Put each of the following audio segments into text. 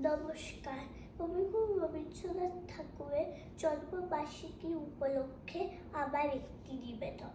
নমস্কার। কবিগুরু রবীন্দ্রনাথ ঠাকুরের জন্মবার্ষিকী উপলক্ষে আবার একটি নিবেদন।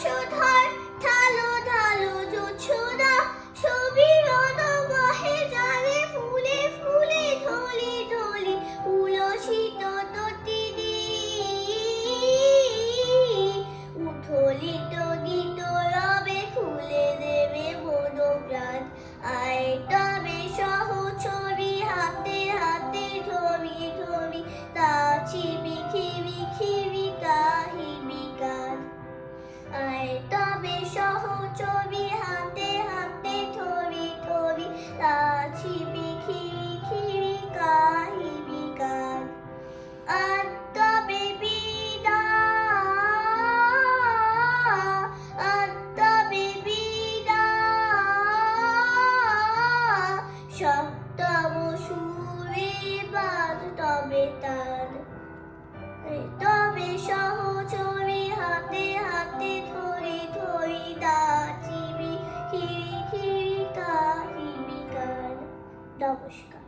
梳头。হবে তার তবে সহচরে হাতে হাতে ধরে ধরি দাঁড়িবি খিরি খিরি কাহিবিকার নমস্কার।